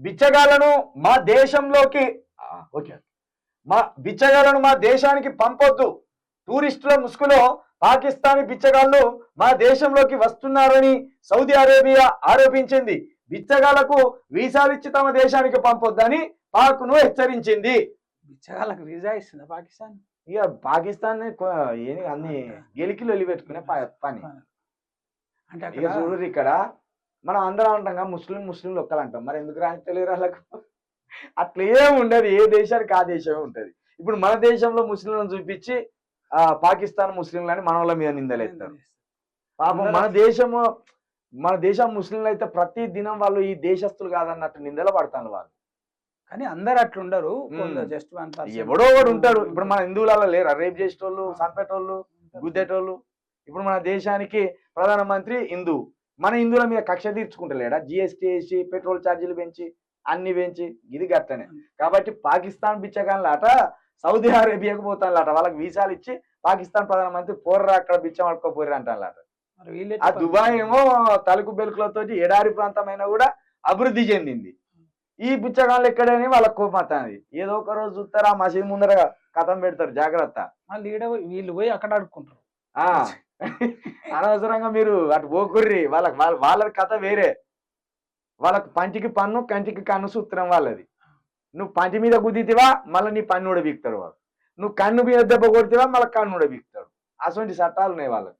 బిచ్చగాళ్ళను మా దేశంలోకి ఓకే. మా బిచ్చగాళ్ళను మా దేశానికి పంపొద్దు. టూరిస్టుల ముసుగులో పాకిస్తానీ బిచ్చగాళ్ళు మా దేశంలోకి వస్తున్నారని సౌదీ అరేబియా ఆరోపించింది. బిచ్చగాళ్ళకు వీసాలు ఇచ్చి తమ దేశానికి పంపొద్దని పాక్ను హెచ్చరించింది. బిచ్చగాళ్ళకి వీజా ఇస్తుందా పాకిస్తాన్? ఇక పాకిస్తాన్ అన్ని గెలికిలు వదిలిపెట్టుకునే ప- పని. అంటే చూడు ఇక్కడ మనం అందరం అంటాం కదా, ముస్లిం ముస్లింలు ఒక్కలు అంటాం మరి ఎందుకు రాని తెలియదు వాళ్ళకు? అట్లా ఉండదు. ఏ దేశానికి ఆ దేశమే ఉంటది. ఇప్పుడు మన దేశంలో ముస్లింలను చూపించి ఆ పాకిస్తాన్ ముస్లింలని మన వాళ్ళ మీద నిందలేస్తారు. పాపం మన దేశము మన దేశం ముస్లింలు అయితే ప్రతి దినం వాళ్ళు ఈ దేశస్తులు కాదన్నట్టు నిందలు పడతాను వాళ్ళు. కానీ అందరు అట్లా ఉండరు. మ్మ్. జస్ట్ ఎవడో ఒకడు ఉంటాడు. ఇప్పుడు మన హిందువులలో లేరు? రేప్ చేసేటోళ్ళు చంపేటోళ్ళు గుద్దేటోళ్ళు. ఇప్పుడు మన దేశానికి ప్రధానమంత్రి హిందూ. మన హిందువుల మీద కక్ష తీర్చుకుంటలేడా? జిఎస్టీ వేసి పెట్రోల్ ఛార్జీలు పెంచి అన్ని పెంచి ఇది గట్టనే. కాబట్టి పాకిస్తాన్ బిచ్చగాన్లాట సౌదీ అరేబియాకు పోతానులాట. వాళ్ళకి వీసాలు ఇచ్చి పాకిస్తాన్ ప్రధానమంత్రి పోర్రా అక్కడ బిచ్చం పట్టుకోపోర్రా అంటానులాట. ఆ దుబాయ్ ఏమో తలుకు బెలుకులతో ఎడారి ప్రాంతమైన కూడా అభివృద్ధి చెందింది. ఈ బిచ్చగాళ్ళు ఎక్కడని వాళ్ళ కోపమవుతుంది ఏదో ఒక రోజు చూస్తారా మసీద్ ముందర కథం పెడతారు జాగ్రత్త. వీళ్ళు పోయి అక్కడ అడుక్కుంటారు. ఆ. అనవసరంగా మీరు అటు పోకుర్రి. వాళ్ళకి వాళ్ళ వాళ్ళ కథ వేరే. వాళ్ళకి పంచికి పన్ను కంచికి కన్ను సూత్రం వాళ్ళది. నువ్వు పంచి మీద గుద్దితివా మళ్ళీ నీ పన్ను కూడా బీక్తాడు వాళ్ళు. నువ్వు కన్ను మీద దెబ్బ కొడితేవా మళ్ళీ కన్ను కూడా బీక్తాడు అటువంటి చట్టాలు ఉన్నాయి వాళ్ళకి.